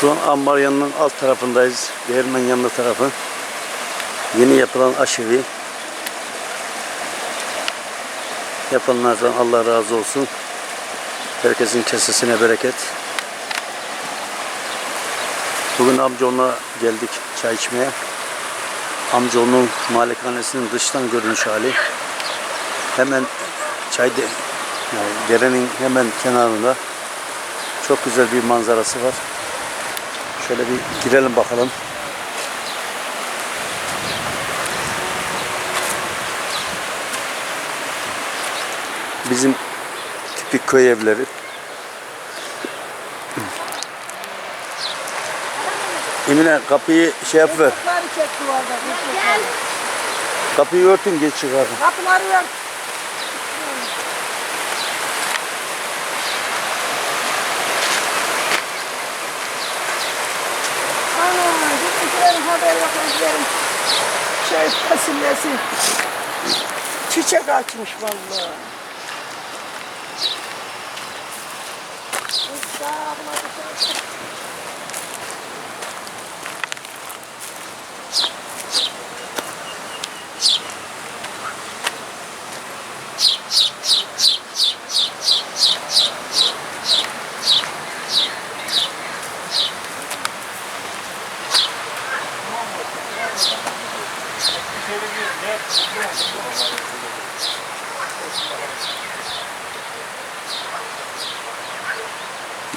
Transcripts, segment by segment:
Şu an ambar yanının alt tarafındayız. Değirmen yanlı tarafı. Yeni yapılan aşevi. Yapanlardan Allah razı olsun. Herkesin kesesine bereket. Bugün amcaoğluna geldik çay içmeye. Amcaoğlunun malikanesinin dıştan görünüş hali. Hemen çay de, yani derenin hemen kenarında çok güzel bir manzarası var. Şöyle bir girelim bakalım. Bizim tipik köy evleri. Emine kapıyı şey. Gel. Kapıyı örtün geç çıkarın. Kapıları ver. Bizimkilerin haber yok özlerim. Şey fasulyesi. Çiçek açmış vallahi. Sağ olun.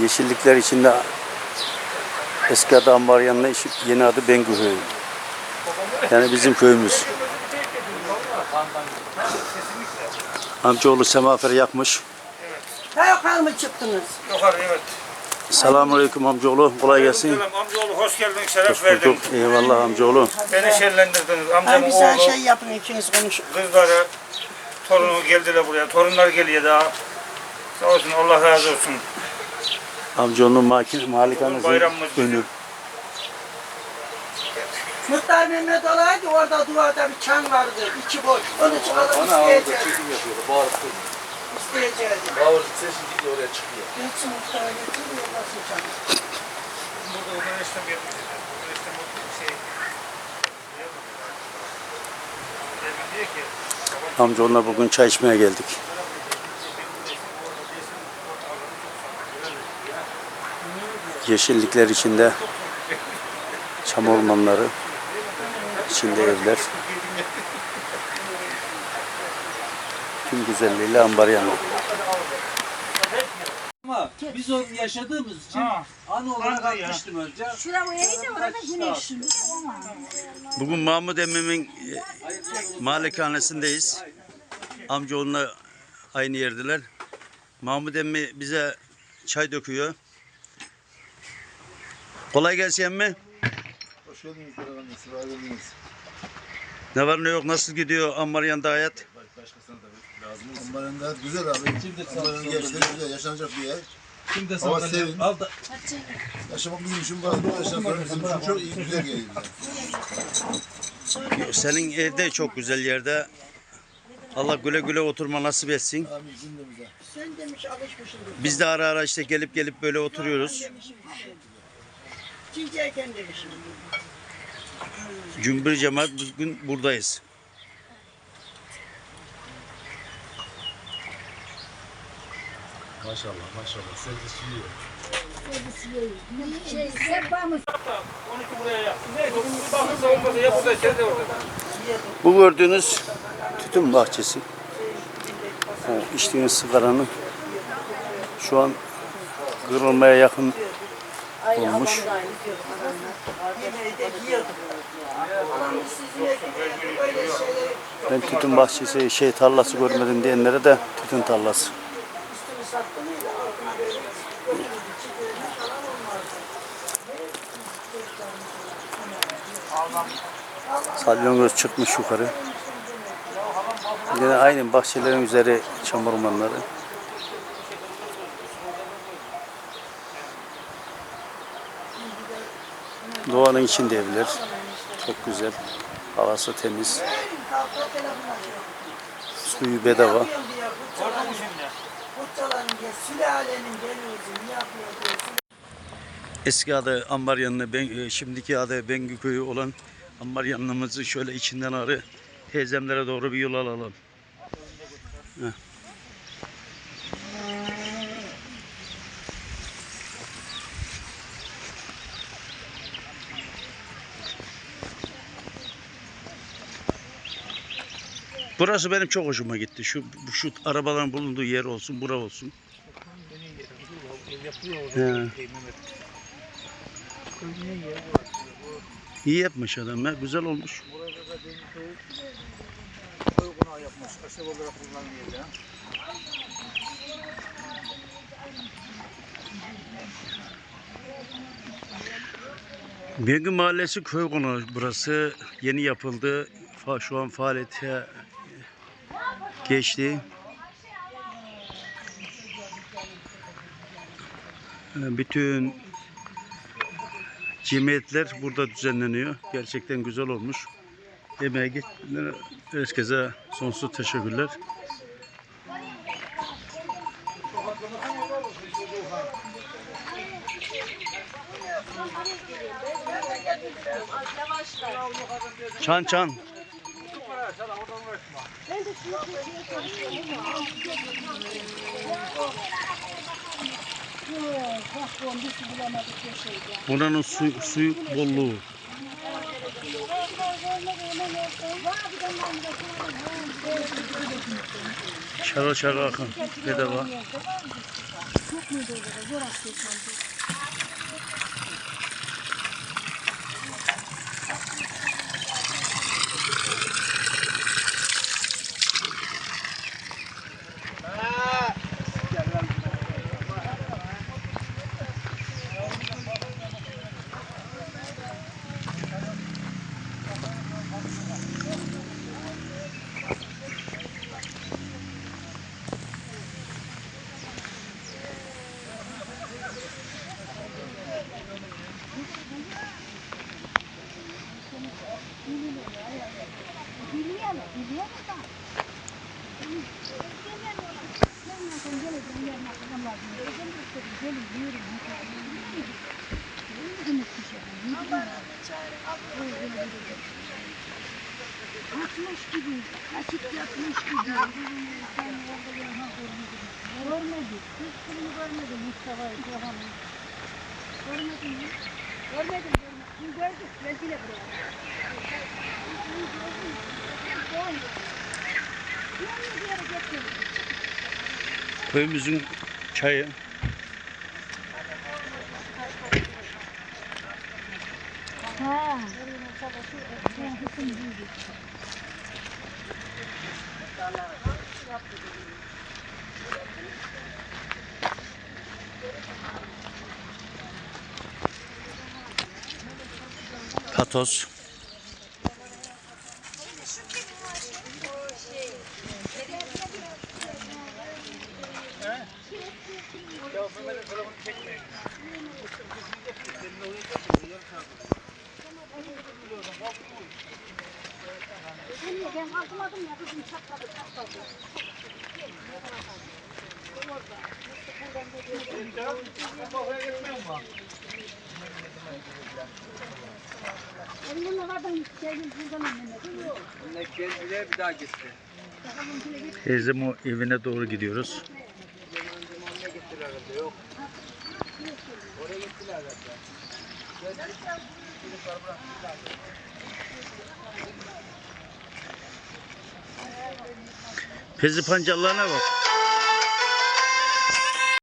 Yeşillikler içinde eski adı Ambar yanına yeni adı Bengü köyü. Yani bizim köyümüz. Amcaoğlu semafer yakmış. Kayokal mı çıktınız? Yukarı evet. Selamünaleyküm amcaoğlu. Kolay gelsin. Selam amcaoğlu hoş geldin şeref Hoş verdin. bulduk. Eyvallah amcaoğlu. Beni şerlendirdiniz. Ay Amcamın güzel oğlu, şey yapın ikiniz konuşun. kızları, torunu geldiler buraya. Torunlar geliyor daha. Sağ olsun Allah razı olsun. Amcaoğlunun makin, malikanesinin Bayramımız önü. Muhtar Mehmet olaydı orada duvarda bir çan vardı, içi boş. Onu çıkarıp isteyeceğiz. İsteyeceğiz. Bağır sesi gidiyor oraya çıkıyor. Geçsin muhtara getiriyor nasıl çan? Burada o güneşten bir güneşten bir şey. Ki Amcaoğluna bugün çay içmeye geldik. Yeşillikler içinde çam ormanları içinde evler. Tüm güzelliğiyle ambar yanı. Ama biz o yaşadığımız için Ha. anı olarak atmıştım önce. Şura uyarıydı orada güneş. Bugün Mahmut emmimin e, malikanesindeyiz. Amcaoğluna aynı yerdeler. Mahmut emmi bize çay döküyor. Kolay gelsin emmi. Hoş geldiniz Bey, sefa geldiniz. Ne var ne yok nasıl gidiyor Ambaryan'da hayat? Ambarında güzel abi. Ambarın gençleri güzel, yaşanacak bir yer. Kim de Hava serin. al da Yaşamak bizim için var. Bu yaşam sonra bizim için çok iyi, güzel geliyor bize. Senin evde çok güzel yerde. Allah güle güle oturma nasip etsin. Amin cümlemize. Sen demiş alışmışsın. Biz de ara ara işte gelip gelip böyle oturuyoruz. Çinceyken demişim. Cümbür cemaat bugün buradayız. Maşallah maşallah sevgisi yiyor. Şey, sehpa mı? 12 buraya yap. Neyse bu bakırsa olmasa ya burada içeride orada. Bu gördüğünüz tütün bahçesi. Ha, içtiğiniz sigaranın şu an kırılmaya yakın olmuş. Ben tütün bahçesi, şey tarlası görmedim diyenlere de tütün tarlası. Salyangoz çıkmış yukarı. Yine aynı bahçelerin üzeri çam Doğanın içinde evler. Çok güzel. Havası temiz. Suyu bedava. Eski adı Ambar yanını, ben, e, şimdiki adı Bengü köyü olan Ambar yanımızı şöyle içinden arı teyzemlere doğru bir yol alalım. Heh. Burası benim çok hoşuma gitti. Şu şu arabaların bulunduğu yer olsun, bura olsun. He. İyi yapmış adam ya, güzel olmuş. Köy konağı yapmış. Kasaba olarak kullanılıyor ya. Bengü Mahallesi köy konağı burası yeni yapıldı. Şu an faaliyete geçti. Bütün cemiyetler burada düzenleniyor. Gerçekten güzel olmuş. Emeğe geçenlere herkese sonsuz teşekkürler. Çan çan. Buranın su, suyu bolluğu. Şara şara akın. Bedava. Atmış gibi, açık yatmış gibi. Görmedik, hiç birini görmedim Mustafa'yı, Doğan'ı. Görmedin mi? Görmedim, görmedim. Bunu gördük, geldiler buraya. Bunu gördüm. Ha. Ben hırsım büyüdü. Katoz. Ben kalkmadım ya kızım çatladı çatladı. Elimle vardım sevgili buradan önüne. Geldiler bir daha gitti. Teyzem o evine doğru gidiyoruz. Pezi pancarlarına bak.